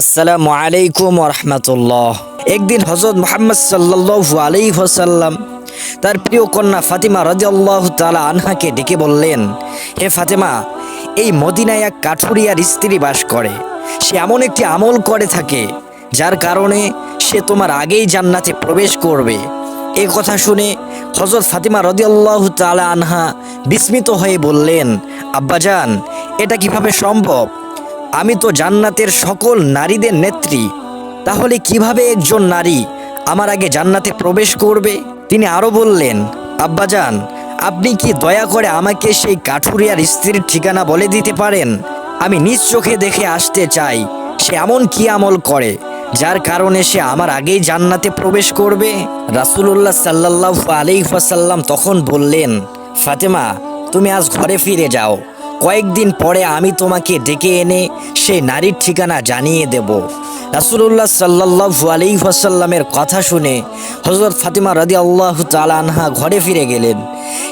আসসালামু আলাইকুম রহমতুল্লাহ একদিন হজরত মোহাম্মদ আলাইহি ওয়াসাল্লাম তার প্রিয় কন্যা ফাতিমা রাদিয়াল্লাহু তাআলা আনহাকে ডেকে বললেন হে ফাতেমা, এই মদিনায় এক কাঠুরিয়ার স্ত্রী বাস করে। সে এমন একটি আমল করে থাকে, যার কারণে সে তোমার আগেই জান্নাতে প্রবেশ করবে। এই কথা শুনে হজরত ফাতিমা রদিয়াল্লাহু তাআলা আনহা বিস্মিত হয়ে বললেন, আব্বাজান, এটা কীভাবে সম্ভব? আমি তো জান্নাতের সকল নারীদের নেত্রী। তাহলে কীভাবে একজন নারী আমার আগে জান্নাতে প্রবেশ করবে? তিনি আরও বললেন, আব্বাজান, আপনি কি দয়া করে আমাকে সেই কাঠুরিয়ার স্ত্রীর ঠিকানা বলে দিতে পারেন? আমি নিজ চোখে দেখে আসতে চাই, সে এমন কি আমল করে, যার কারণে সে আমার আগেই জান্নাতে প্রবেশ করবে? রাসূলুল্লাহ সাল্লাল্লাহু আলাইহি ওয়াসাল্লাম তখন বললেন, ফাতেমা, তুমি আজ ঘরে ফিরে যাও। কয়েকদিন পরে আমি তোমাকে ডেকে এনে সেই নারীর ঠিকানা জানিয়ে দেব। রাসূলুল্লাহ সাল্লাল্লাহু আলাইহি ওয়াসাল্লামের কথা শুনে হযরত ফাতিমা রাদিয়াল্লাহু তাআলা আনহা ঘরে ফিরে গেলেন।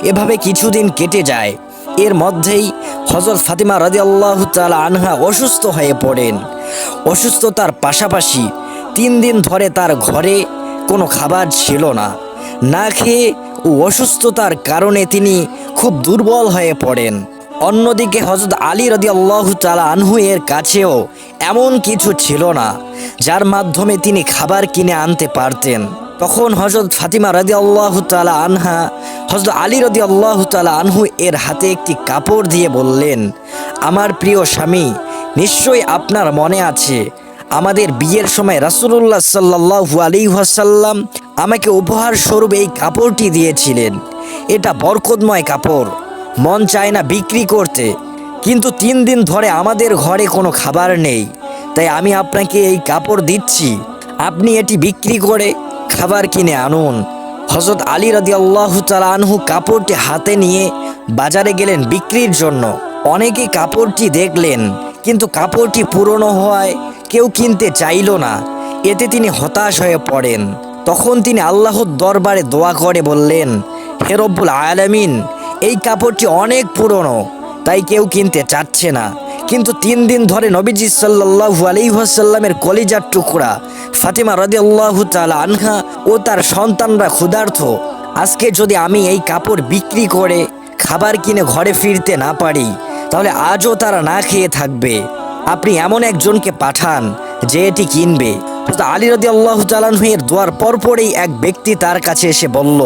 এভাবে কিছুদিন কেটে যায়। এর মধ্যেই হজরত ফাতিমা রাদিয়াল্লাহু তাআলা আনহা অসুস্থ হয়ে পড়েন। অসুস্থতার পাশাপাশি তিন দিন ধরে তার ঘরে কোনো খাবার ছিল না। না খেয়ে ও অসুস্থতার কারণে তিনি খুব দুর্বল হয়ে পড়েন। অন্যদিকে হজরত আলী রদি আল্লাহ তালা আনহু এর কাছেও এমন কিছু ছিল না, যার মাধ্যমে তিনি খাবার কিনে আনতে পারতেন। তখন হজরত ফাতিমা রদি আল্লাহ তালা আনহা হজরত আলী রদি আল্লাহ তালা আনহু এর হাতে একটি কাপড় দিয়ে বললেন, আমার প্রিয় স্বামী, নিশ্চয়ই আপনার মনে আছে, আমাদের বিয়ের সময় রাসূলুল্লাহ সাল্লাল্লাহু আলাইহি ওয়াসাল্লাম আমাকে উপহার স্বরূপ এই কাপড়টি দিয়েছিলেন। এটা বরকতময় কাপড়। মন চায় না বিক্রি করতে। কিন্তু তিন দিন ধরে আমাদের ঘরে কোনো খাবার নেই। তাই আমি আপনাকে এই কাপড় দিচ্ছি। আপনি এটি বিক্রি করে খাবার কিনে আনুন। হজরত আলী রাদি আল্লাহ আনহু কাপড়টি হাতে নিয়ে বাজারে গেলেন বিক্রির জন্য। অনেকে কাপড়টি দেখলেন, কিন্তু কাপড়টি পুরনো হওয়ায় কেউ কিনতে চাইল না। এতে তিনি হতাশ হয়ে পড়েন। তখন তিনি আল্লাহর দরবারে দোয়া করে বললেন, হে রব্বুল আলামিন এই কাপড়টি অনেক পুরনো, তাই কেউ কিনতে চাচ্ছে না। কিন্তু তিন দিন ধরে নবীজি সাল্লাল্লাহু আলাইহি ওয়াসাল্লামের কলিজার টুকরা ফাতিমা রাদিয়াল্লাহু তাআলা আনহা ও তার সন্তানরা ক্ষুধার্ত। আজকে যদি আমি এই কাপড় বিক্রি করে খাবার কিনে ঘরে ফিরতে না পারি, তাহলে আজও তারা না খেয়ে থাকবে। আপনি এমন একজনকে পাঠান যে এটি কিনবে। আলী রদি আল্লাহ এর দোয়ার পরপরেই এক ব্যক্তি তার কাছে এসে বলল,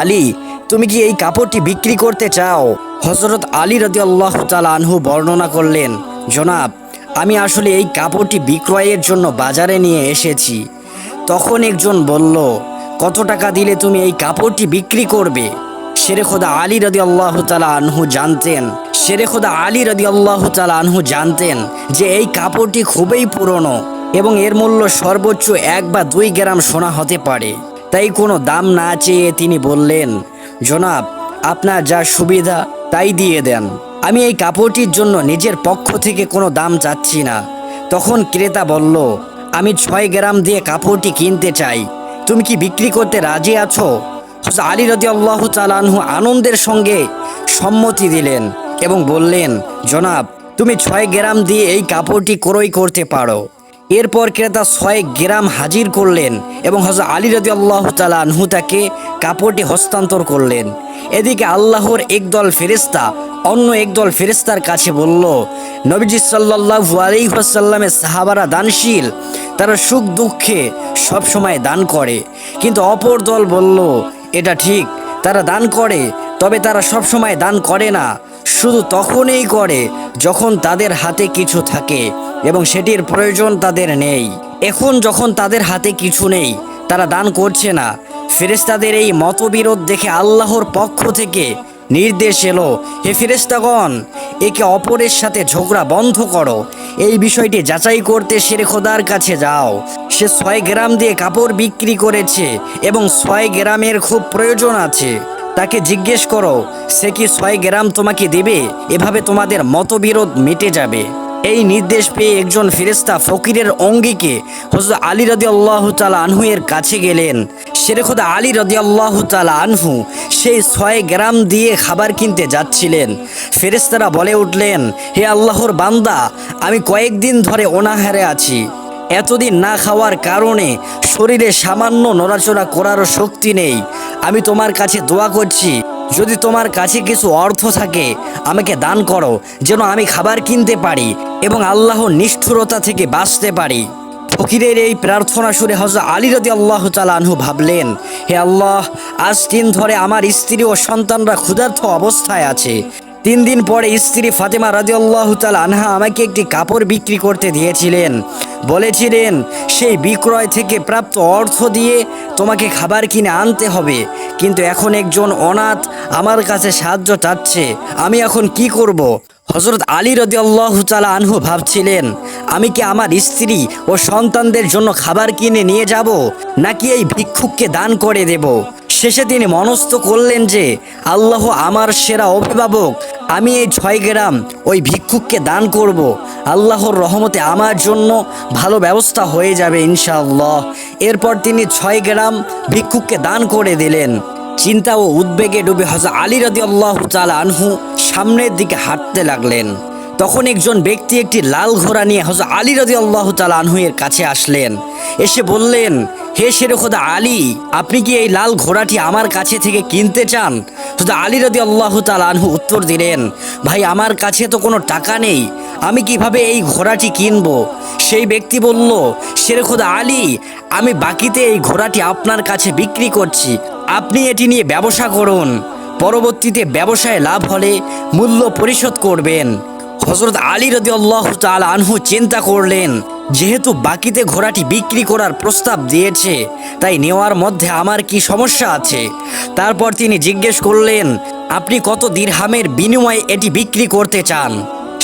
আলী তুমি কি এই কাপড়টি বিক্রি করতে চাও? হজরত আলী রদি আল্লাহ আনহু বর্ণনা করলেন, জনাব, আমি আসলে এই কাপড়টি বিক্রয়ের জন্য বাজারে নিয়ে এসেছি। তখন একজন বলল, কত টাকা দিলে তুমি এই কাপড়টি বিক্রি করবে? শেরে খোদা আলী রদি আল্লাহ আনহু জানতেন, শেরে খোদা আলী রদি আল্লাহ আনহু জানতেন যে এই কাপড়টি খুবই পুরনো এবং এর মূল্য সর্বোচ্চ এক বা দুই গ্রাম সোনা হতে পারে। তাই কোনো দাম না চেয়ে তিনি বললেন জনাব, আপনার যা সুবিধা তাই দিয়ে দেন। আমি এই কাপড়টির জন্য নিজের পক্ষ থেকে কোনো দাম চাচ্ছি না। তখন ক্রেতা বলল, আমি ছয় গ্রাম দিয়ে কাপড়টি কিনতে চাই। তুমি কি বিক্রি করতে রাজি আছো? আলী রদি আল্লাহ চালানহু আনন্দের সঙ্গে সম্মতি দিলেন এবং বললেন, জনাব, তুমি ছয় গ্রাম দিয়ে এই কাপড়টি ক্রয় করতে পারো। এরপর ক্রেতা ছয় গ্রাম হাজির করলেন এবং হজরত আলী রদি আল্লাহ আনহু তাকে কাপড়টি হস্তান্তর করলেন। এদিকে আল্লাহর একদল ফেরেস্তা অন্য একদল ফেরেস্তার কাছে বলল, নবীজি সাল্লাল্লাহু আলাইহি ওয়াসাল্লামের সাহাবারা দানশীল, তারা সুখ দুঃখে সব সময় দান করে। কিন্তু অপর দল বলল, এটা ঠিক, তারা দান করে, তবে তারা সব সময় দান করে না। শুধু তখনই করে যখন তাদের হাতে কিছু থাকে এবং সেটির প্রয়োজন তাদের নেই। এখন যখন তাদের হাতে কিছু নেই, তারা দান করছে না। ফেরেস্তাদের এই মতবিরোধ দেখে আল্লাহর পক্ষ থেকে নির্দেশ এলো, হে ফেরেস্তাগণ একে অপরের সাথে ঝগড়া বন্ধ করো। এই বিষয়টি যাচাই করতে শেরে খোদার কাছে যাও। সে ছয় গ্রাম দিয়ে কাপড় বিক্রি করেছে এবং ছয় গ্রামের খুব প্রয়োজন আছে। তাকে জিজ্ঞেস করো, সে কি ছয় গ্রাম তোমাকে দেবে? এভাবে তোমাদের মতবিরোধ মিটে যাবে। এই নির্দেশ পেয়ে একজন ফেরেস্তা ফকিরের অঙ্গিকে হজরত আলী রদি আল্লাহ তালা আনহু এর কাছে গেলেন। শেরেখোদা আলী রদি আল্লাহ তালা আনহু সেই ছয় গ্রাম দিয়ে খাবার কিনতে যাচ্ছিলেন। ফেরেস্তারা বলে উঠলেন, হে আল্লাহর বান্দা, আমি কয়েকদিন ধরে অনাহারে আছি। এতদিন না খাওয়ার কারণে শরীরে সামান্য নড়াচড়া করারও শক্তি নেই। আমি তোমার কাছে দোয়া করছি, যদি তোমার কাছে কিছু অর্থ থাকে, আমাকে দান করো, যেন আমি খাবার কিনতে পারি এবং আল্লাহর নিষ্ঠুরতা থেকে বাঁচতে পারি। ফকিরের এই প্রার্থনা শুনে হজরত আলী রদি আল্লাহ আনহু ভাবলেন, হে আল্লাহ, আজ দিন ধরে আমার স্ত্রী ও সন্তানরা ক্ষুধার্থ অবস্থায় আছে। তিন দিন পরে স্ত্রী ফাতেমা রাজি আল্লাহ আনহা আমাকে একটি কাপড় বিক্রি করতে দিয়েছিলেন। বলেছিলেন, সেই বিক্রয় থেকে প্রাপ্ত অর্থ দিয়ে তোমাকে খাবার কিনে আনতে হবে, কিন্তু এখন একজন অনাথ আমার কাছে সাহায্য চাচ্ছে। আমি এখন কি করব। হজরত আলী রদি আল্লাহ আনহু ভাবছিলেন, আমি কি আমার স্ত্রী ও সন্তানদের জন্য খাবার কিনে নিয়ে যাব, নাকি এই ভিক্ষুককে দান করে দেব? শেষে তিনি মনস্থ করলেন যে, আল্লাহ আমার সেরা অভিভাবক, আমি এই ছয় গ্রাম ওই ভিক্ষুককে দান করব। আল্লাহর রহমতে আমার জন্য ভালো ব্যবস্থা হয়ে যাবে ইনশাআল্লাহ। এরপর তিনি ছয় গ্রাম ভিক্ষুককে দান করে দিলেন। চিন্তা ও উদ্বেগে ডুবে হজরত আলী রদি আল্লাহ আনহু সামনের দিকে হাঁটতে লাগলেন। তখন একজন ব্যক্তি একটি লাল ঘোড়া নিয়ে হজরত আলী রদি আল্লাহ এর কাছে আসলেন। এসে বললেন, হে শেরে খোদা আলী, আপনি কি এই লাল ঘোড়াটি আমার কাছে থেকে কিনতে চান? শুধু আলী রদি আল্লাহ আনহু উত্তর দিলেন, ভাই, আমার কাছে তো কোনো টাকা নেই, আমি কীভাবে এই ঘোড়াটি কিনবো? সেই ব্যক্তি বলল শেরে খোদা আলী, আমি বাকিতে এই ঘোড়াটি আপনার কাছে বিক্রি করছি, আপনি এটি নিয়ে ব্যবসা করুন। পরবর্তীতে ব্যবসায় লাভ হলে মূল্য পরিশোধ করবেন। হজরত আলী রদি আল্লাহ তাল আনহু চিন্তা করলেন, যেহেতু বাকিতে ঘোড়াটি বিক্রি করার প্রস্তাব দিয়েছে, তাই নেওয়ার মধ্যে আমার কি সমস্যা আছে? তারপর তিনি জিজ্ঞেস করলেন, আপনি কত দিরহামের বিনিময়ে এটি বিক্রি করতে চান?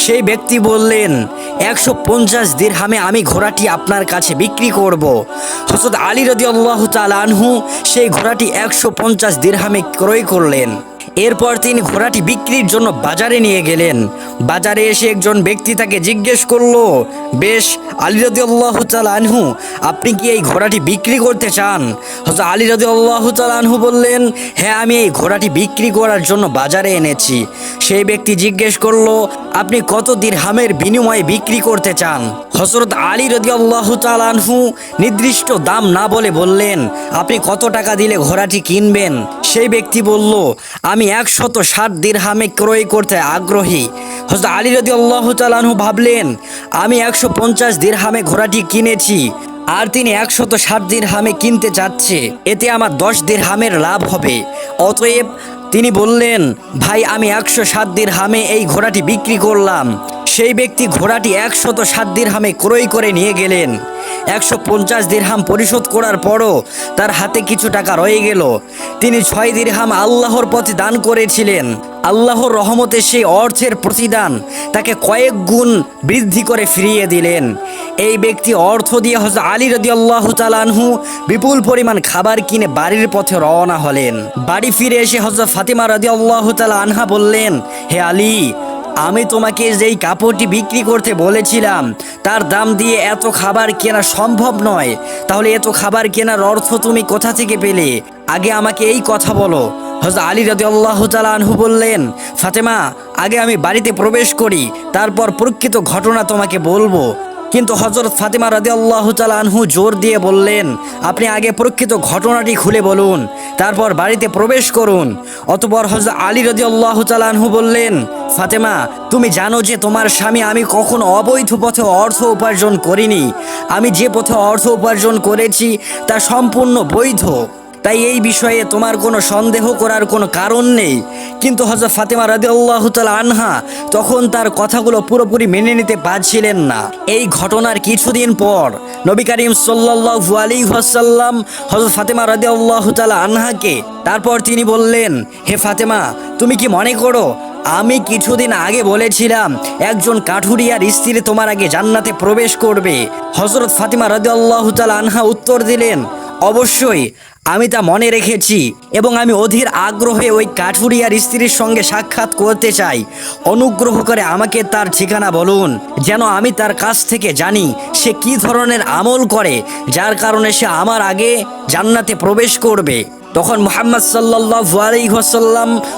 সেই ব্যক্তি বললেন, একশো পঞ্চাশ দিরহামে আমি ঘোড়াটি আপনার কাছে বিক্রি করব। হজরত আলী রদি আল্লাহ তাল আনহু সেই ঘোড়াটি একশো পঞ্চাশ দিরহামে ক্রয় করলেন। এরপর তিনি ঘোড়াটি বিক্রির জন্য বাজারে নিয়ে গেলেন। বাজারে এসে একজন ব্যক্তি তাকে জিজ্ঞেস করল, বেশ, আলী রদি আল্লাহ আনহু, আপনি কি এই ঘোড়াটি বিক্রি করতে চান? হয়তো আলী রদি আল্লাহ আনহু বললেন হ্যাঁ আমি এই ঘোড়াটি বিক্রি করার জন্য বাজারে এনেছি। সেই ব্যক্তি জিজ্ঞেস করল, আপনি কত দিরহামের বিনিময়ে বিক্রি করতে চান? হজরত আলী রদি আল্লাহ আনহু নির্দিষ্ট দাম না বলে বললেন, আপনি কত টাকা দিলে ঘোড়াটি কিনবেন? সেই ব্যক্তি বলল, আমি একশত ষাট দিরহামে ক্রয় করতে আগ্রহী। হজরত আলী রদি আল্লাহ তালানহু ভাবলেন, আমি একশো পঞ্চাশ দিরহামে ঘোড়াটি কিনেছি, আর তিনি একশত ষাট দিরহামে কিনতে চাচ্ছে এতে আমার দশ দিরহামের লাভ হবে। অতএব তিনি বললেন, ভাই, আমি একশো সাত দিরহামে এই ঘোড়াটি বিক্রি করলাম। সেই ব্যক্তি ঘোড়াটি একশত সাত দিরহামে ক্রয় করে নিয়ে গেলেন। একশো পঞ্চাশ দিরহাম পরিশোধ করার পরও তার হাতে কিছু টাকা রয়ে গেল। তিনি ছয় দিরহাম আল্লাহর পথে দান করেছিলেন। আল্লাহর রহমতে সেই অর্থের প্রতিদান তাকে কয়েক গুণ বৃদ্ধি করে ফিরিয়ে দিলেন। এই ব্যক্তি অর্থ দিয়ে হজরত আলী রদি আল্লাহ তালানহু বিপুল পরিমাণ খাবার কিনে বাড়ির পথে রওনা হলেন। বাড়ি ফিরে এসে হজরত ফাতিমা রদি আল্লাহ তালা আনহা বললেন, হে আলী আমি তোমাকে যেই কাপড়টি বিক্রি করতে বলেছিলাম, তার দাম দিয়ে এত খাবার কেনা সম্ভব নয়। তাহলে এত খাবার কেনার অর্থ তুমি কোথা থেকে পেলে? আগে আমাকে এই কথা বলো। হজরত আলী রাজি আল্লাহ আনহু বললেন, ফাতেমা, আগে আমি বাড়িতে প্রবেশ করি, তারপর প্রকৃত ঘটনা তোমাকে বলব। কিন্তু হজরত ফাতেমা রাজি আল্লাহ আনহু জোর দিয়ে বললেন, আপনি আগে প্রকৃত ঘটনাটি খুলে বলুন, তারপর বাড়িতে প্রবেশ করুন। অতপর হজরত আলী রাজি আল্লাহ আনহু বললেন, ফাতেমা, তুমি জানো যে তোমার স্বামী আমি কখনো অবৈধ পথে অর্থ উপার্জন করিনি। আমি যে পথে অর্থ উপার্জন করেছি তা সম্পূর্ণ বৈধ। তাই এই বিষয়ে তোমার কোনো সন্দেহ করার কোনো কারণ নেই। কিন্তু হজরত ফাতেমা রাজি আল্লাহ আনহা তখন তার কথাগুলো পুরোপুরি মেনে নিতে পারছিলেন না। এই ঘটনার কিছুদিন পর নবী করিম সাল্লাহু আলী ওয়াসাল্লাম হজরত ফাতেমা রাজি আল্লাহ আনহাকে তারপর তিনি বললেন, হে ফাতেমা, তুমি কি মনে করো, আমি কিছুদিন আগে বলেছিলাম একজন কাঠুরিয়ার স্ত্রী তোমার আগে জান্নাতে প্রবেশ করবে? হজরত ফাতিমা রাজি আল্লাহ আনহা উত্তর দিলেন, অবশ্যই আমি তা মনে রেখেছি এবং আমি অধীর আগ্রহে ওই কাঠুরিয়ার স্ত্রীর সঙ্গে সাক্ষাৎ করতে চাই। অনুগ্রহ করে আমাকে তার ঠিকানা বলুন, যেন আমি তার কাছ থেকে জানি সে কি ধরনের আমল করে, যার কারণে সে আমার আগে জান্নাতে প্রবেশ করবে। তখন মোহাম্মদ সাল্লাহ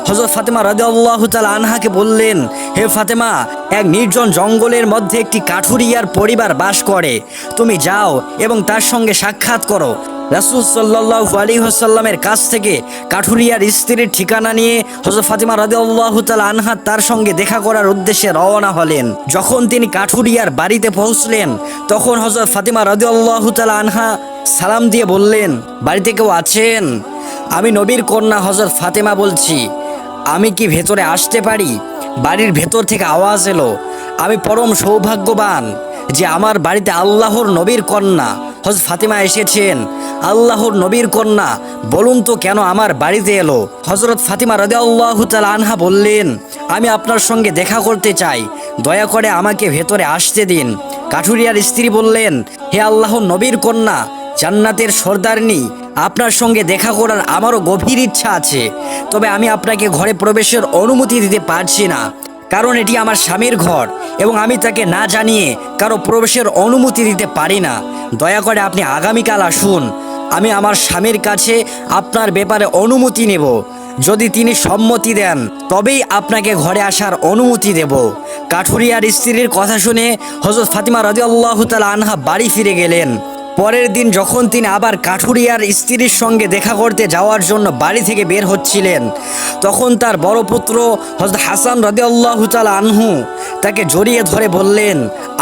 হজরত ফাতেমা রাদিয়াল্লাহু তাআলা আনহাকে বললেন, হে ফাতেমা, এক নির্জন জঙ্গলের মধ্যে একটি কাঠুরিয়ার পরিবার বাস করে। তুমি যাও এবং তার সঙ্গে সাক্ষাৎ করো। রাসুল সাল্লাহ আলী হাসাল্লামের কাছ থেকে কাঠুরিয়ার স্ত্রীর ঠিকানা নিয়ে হজরত ফাতিমা রাদিয়াল্লাহু তাআলা আনহা তার সঙ্গে দেখা করার উদ্দেশ্যে রওনা হলেন। যখন তিনি কাঠুরিয়ার বাড়িতে পৌঁছলেন, তখন হজরত ফাতিমা রাদিয়াল্লাহু তাআলা আনহা সালাম দিয়ে বললেন, বাড়িতে কেউ আছেন? আমি নবীর কন্যা হজরত ফাতেমা বলছি। আমি কি ভেতরে আসতে পারি? বাড়ির ভেতর থেকে আওয়াজ এলো। আমি পরম সৌভাগ্যবান যে আমার বাড়িতে আল্লাহর নবীর কন্যা হজরত ফাতিমা এসেছেন। আল্লাহর নবীর কন্যা, বলুন তো কেন আমার বাড়িতে এলো? হজরত ফাতিমা রাদে আল্লাহ আনহা বললেন, আমি আপনার সঙ্গে দেখা করতে চাই। দয়া করে আমাকে ভেতরে আসতে দিন। কাঠুরিয়ার স্ত্রী বললেন, হে আল্লাহর নবীর কন্যা, জান্নাতের সর্দারনি, আপনার সঙ্গে দেখা করার আমারও গভীর ইচ্ছা আছে। তবে আমি আপনাকে ঘরে প্রবেশের অনুমতি দিতে পারছি না। কারণ এটি আমার স্বামীর ঘর এবং আমি তাকে না জানিয়ে কারও প্রবেশের অনুমতি দিতে পারি না। দয়া করে আপনি আগামীকাল আসুন। আমি আমার স্বামীর কাছে আপনার ব্যাপারে অনুমতি নেব। যদি তিনি সম্মতি দেন, তবেই আপনাকে ঘরে আসার অনুমতি দেব। কাঠুরিয়ার স্ত্রীর কথা শুনে হজরত ফাতিমা রাজি আল্লাহ আনহা বাড়ি ফিরে গেলেন। পরের দিন যখন তিনি আবার কাঠুরিয়ার স্ত্রীর সঙ্গে দেখা করতে যাওয়ার জন্য বাড়ি থেকে বের হচ্ছিলেন, তখন তার বড় পুত্র হজরত হাসান রাজি আল্লাহ আনহু তাকে জড়িয়ে ধরে বললেন,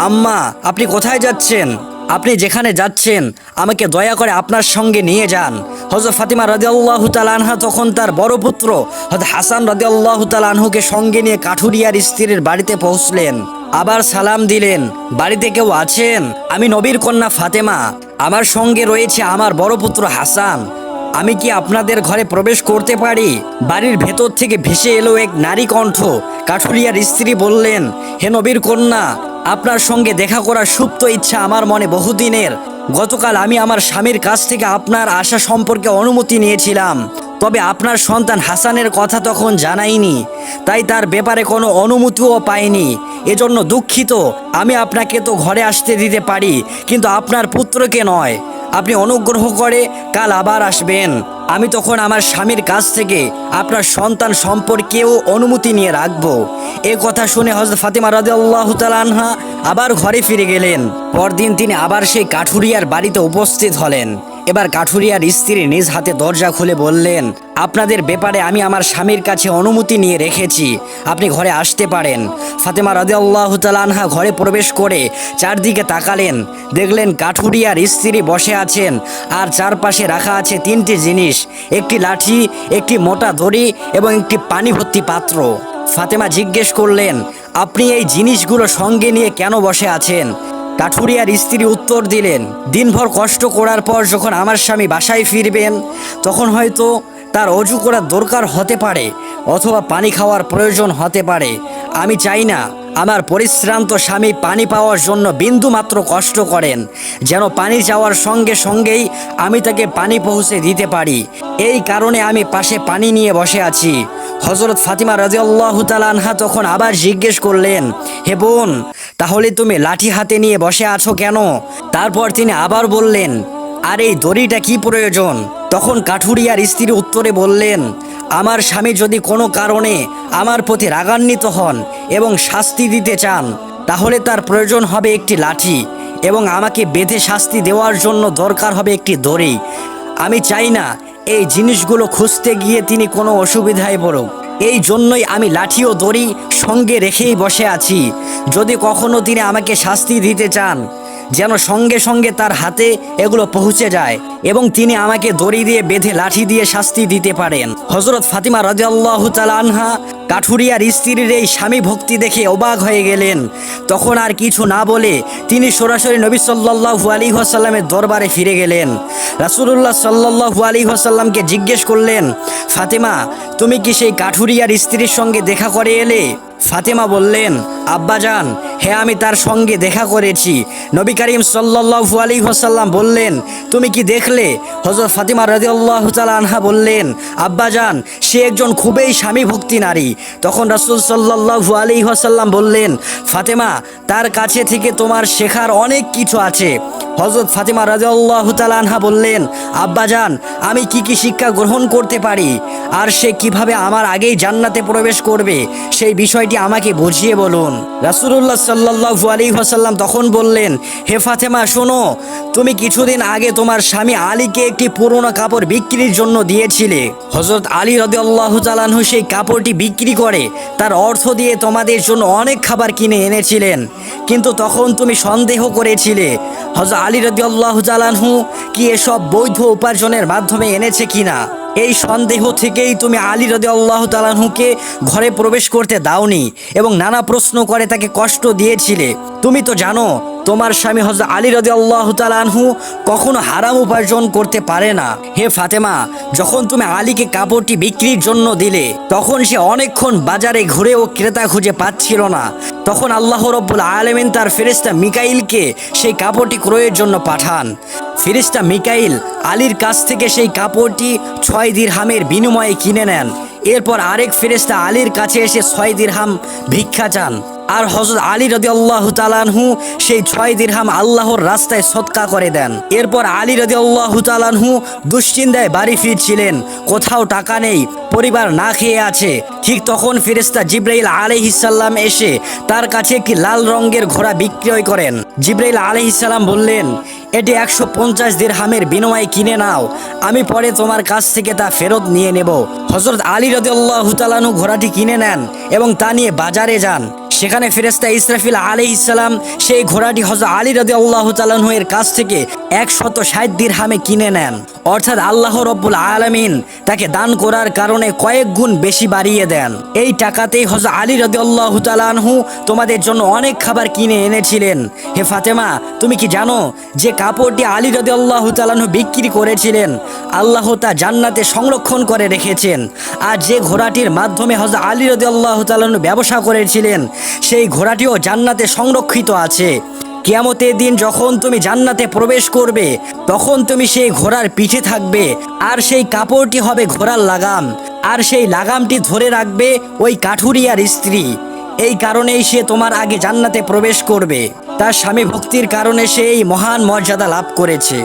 আম্মা, আপনি কোথায় যাচ্ছেন? আপনি যেখানে যাচ্ছেন, আমাকে দয়া করে আপনার সঙ্গে নিয়ে যান। হজরত ফাতিমা রাজি আল্লাহ আনহা তখন তার বড় পুত্র হজরত হাসান রাজি আল্লাহ আনহুকে সঙ্গে নিয়ে কাঠুরিয়ার স্ত্রীর বাড়িতে পৌঁছলেন। আবার সালাম দিলেন, বাড়িতে কেউ আছেন? আমি নবীর কন্যা ফাতেমা। আমার সঙ্গে রয়েছে আমার বড় পুত্র হাসান। আমি কি আপনাদের ঘরে প্রবেশ করতে পারি? বাড়ির ভেতর থেকে ভেসে এলো এক নারী কণ্ঠ। কাঠুরিয়ার স্ত্রী বললেন, হে নবীর কন্যা, আপনার সঙ্গে দেখা করার সুপ্ত ইচ্ছা আমার মনে বহুদিনের। গতকাল আমি আমার স্বামীর কাছ থেকে আপনার আশা সম্পর্কে অনুমতি নিয়েছিলাম। তবে আপনার সন্তান হাসানের কথা তখন জানাইনি তাই তার ব্যাপারে কোনো অনুমতিও পাইনি এজন্য দুঃখিত, আমি আপনাকে তো ঘরে আসতে দিতে পারি, কিন্তু আপনার পুত্রকে নয়। আপনি অনুগ্রহ করে কাল আবার আসবেন। আমি তখন আমার স্বামীর কাছ থেকে আপনার সন্তান সম্পর্কেও অনুমতি নিয়ে রাখব। এ কথা শুনে হজরত ফাতিমা রাজু আল্লাহ আনহা আবার ঘরে ফিরে গেলেন। পরদিন তিনি আবার সেই কাঠুরিয়ার বাড়িতে উপস্থিত হলেন। এবার কাঠুরিয়ার স্ত্রী নিজ হাতে দরজা খুলে বললেন, আপনাদের ব্যাপারে আমি আমার স্বামীর কাছে অনুমতি নিয়ে রেখেছি। আপনি ঘরে আসতে পারেন। ফাতেমা রাজু আল্লাহ আনহা ঘরে প্রবেশ করে চারদিকে তাকালেন। দেখলেন কাঠুরিয়ার স্ত্রী বসে আছেন আর চারপাশে রাখা আছে তিনটি জিনিস, একটি লাঠি, একটি মোটা দড়ি এবং একটি পানি ভর্তি পাত্র। ফাতেমা জিজ্ঞেস করলেন, আপনি এই জিনিসগুলো সঙ্গে নিয়ে কেন বসে আছেন? কাঠুরিয়ার স্ত্রী উত্তর দিলেন, দিনভর কষ্ট করার পর যখন আমার স্বামী বাসায় ফিরবেন, তখন হয়তো তার অজু করার দরকার হতে পারে অথবা পানি খাওয়ার প্রয়োজন হতে পারে। আমি চাই না আমার পরিশ্রান্ত স্বামী পানি পাওয়ার জন্য বিন্দু মাত্র কষ্ট করেন, যেন পানি চাওয়ার সঙ্গে সঙ্গেই আমি তাকে পানি পৌঁছে দিতে পারি। এই কারণে আমি পাশে পানি নিয়ে বসে আছি। হজরত ফাতিমা রাজিয়াল্লাহ আনহা তখন আবার জিজ্ঞেস করলেন, হে বোন তাহলে তুমি লাঠি হাতে নিয়ে বসে আছো কেন? তারপর তিনি আবার বললেন, আর, এই দড়িটা কি প্রয়োজন? তখন কাঠুরিয়ার স্ত্রী উত্তরে বললেন, আমার স্বামী যদি কোনো কারণে আমার প্রতি রাগান্বিত হন এবং শাস্তি দিতে চান, তাহলে তার প্রয়োজন হবে একটি লাঠি এবং আমাকে বেঁধে শাস্তি দেওয়ার জন্য দরকার হবে একটি দড়ি। আমি চাই না এই জিনিসগুলো খুঁজতে গিয়ে তিনি কোনো অসুবিধায় পড়ুক। এই জন্যই আমি লাঠি ও দড়ি সঙ্গে রেখেই বসে আছি। যদি কখনো তিনি আমাকে শাস্তি দিতে চান, যেন সঙ্গে সঙ্গে তার হাতে এগুলো পৌঁছে যায় এবং তিনি আমাকে দড়ি দিয়ে বেঁধে লাঠি দিয়ে শাস্তি দিতে পারেন। হজরত ফাতিমা রাজিয়াল্লাহ আনহা কাঠুরিয়ার স্ত্রীর এই স্বামী ভক্তি দেখে অবাক হয়ে গেলেন। তখন আর কিছু না বলে তিনি সরাসরি নবী সাল্লাহু আলী আসাল্লামের দরবারে ফিরে গেলেন। রাসুলুল্লাহ সাল্লাহু আলী আসাল্লামকে জিজ্ঞেস করলেন, ফাতেমা, তুমি কি সেই কাঠুরিয়ার স্ত্রীর সঙ্গে দেখা করে এলে? ফাতেমা বললেন আব্বাজান হ্যাঁ আমি তার সঙ্গে দেখা করেছি। নবী করিম সাল্লাল্লাহু আলাইহি ওয়াসাল্লাম বললেন, তুমি কি দেখলে? হযরত ফাতিমা রাদিয়াল্লাহু তাআলা আনহা বললেন আব্বাজান সে একজন খুবই স্বামী ভক্তি নারী। তখন রাসূল সাল্লাল্লাহু আলাইহি ওয়াসাল্লাম বললেন, ফাতেমা, তার কাছে থেকে তোমার শেখার অনেক কিছু আছে। হজরত ফাতিমা আনহা বললেন আব্বাজান আমি কি কি শিক্ষা গ্রহণ করতে পারি? আর সে কীভাবে আমার আগেই জান্নাতে প্রবেশ করবে? সেই বিষয়টি আমাকে বুঝিয়ে বলুন। রাসূলুল্লাহ সাল্লাল্লাহু আলাইহি ওয়াসাল্লাম তখন বললেন, হে ফাতেমা, শোনো, তুমি কিছুদিন আগে তোমার স্বামী আলীকে একটি পুরনো কাপড় বিক্রির জন্য দিয়েছিলে। হজরত আলী তাআলা আনহু সেই কাপড়টি বিক্রি করে। তার অর্থ দিয়ে তোমাদের জন্য অনেক খাবার কিনে এনেছিলেন। কিন্তু তখন তুমি সন্দেহ করেছিলে হজ আলী রদি আল্লাহ জালানহু কি এসব বৈধ উপার্জনের মাধ্যমে এনেছে কিনা? এই সন্দেহ থেকেই তুমি আলী রদি আল্লাহ তালাহুকে ঘরে প্রবেশ করতে দাওনি এবং নানা প্রশ্ন করে তাকে কষ্ট দিয়েছিলে। তুমি তো জানো, তোমার স্বামী হজরত আলী রদি আল্লাহ তালাহু কখনো হারাম উপার্জন করতে পারে না। হে ফাতেমা, যখন তুমি আলীকে কাপড়টি বিক্রির জন্য দিলে, তখন সে অনেকক্ষণ বাজারে ঘুরেও ক্রেতা খুঁজে পাচ্ছিল না। তখন আল্লাহ রব্বুল আলমিন তার ফেরিস্তা মিকাইলকে সেই কাপড়টি ক্রয়ের জন্য পাঠান। ফেরিস্তা মিকাইল আলীর কাছ থেকে সেই কাপড়টি ছয় দিরহামের বিনিময়ে কিনে নেন। এরপর আরেক ফেরিস্তা আলীর কাছে এসে ছয় দিরহাম ভিক্ষা চান। আর হজরত আলী রদি আল্লাহ তালানহু সেই ছয় দিরহাম আল্লাহর রাস্তায় সৎকা করে দেন। এরপর আলী রদি আল্লাহ তালানহু দুশ্চিন্তায় বাড়ি ফিরছিলেন। কোথাও টাকা নেই, পরিবার না খেয়ে আছে। ঠিক তখন ফিরেস্তা জিব্রাইল আলহিসাল্লাম এসে তার কাছে একটি লাল রঙের ঘোড়া বিক্রয় করেন। জিব্রাইল আলহিসাল্লাম বললেন, এটি একশো পঞ্চাশ দিরহামের বিনিময়ে কিনে নাও। আমি পরে তোমার কাছ থেকে তা ফেরত নিয়ে নেব। হজরত আলী রদিউল্লাহ তালানু ঘোড়াটি কিনে নেন এবং তা নিয়ে বাজারে যান। সেখানে ফেরেস্তা ইসরাফিল আলী ইসলাম সেই ঘোড়াটি হজরত আলী রাজি আল্লাহ তালানু এর কাছ থেকে একশত ষাট দিরহামে কিনে নেন। অর্থাৎ আল্লাহ রব্বুল আলমিন তাকে দান করার কারণে কয়েক গুণ বেশি বাড়িয়ে দেন। এই টাকাতেই হজরত আলী রদি আল্লাহ তোমাদের জন্য অনেক খাবার কিনে এনেছিলেন। হে ফাতেমা, তুমি কি জানো যে কাপড়টি আলী রদি আল্লাহ তালানহু বিক্রি করেছিলেন, আল্লাহ তা জান্নাতে সংরক্ষণ করে রেখেছেন। আর যে ঘোড়াটির মাধ্যমে হজ আলী রদি আল্লাহ তালানহু ব্যবসা করেছিলেন, সেই ঘোড়াটিও জান্নাতে সংরক্ষিত আছে। কিয়ামতের দিন যখন তুমি জান্নাতে প্রবেশ করবে, তখন তুমি সেই ঘোড়ার পিঠে থাকবে, আর সেই কাপড়টি হবে ঘোড়ার লাগাম, আর সেই লাগামটি ধরে রাখবে ওই কাঠুরিয়ার স্ত্রী। এই কারণেই সে তোমার আগে জান্নাতে প্রবেশ করবে। তার স্বামী ভক্তির কারণে সে এই মহান মর্যাদা লাভ করেছে।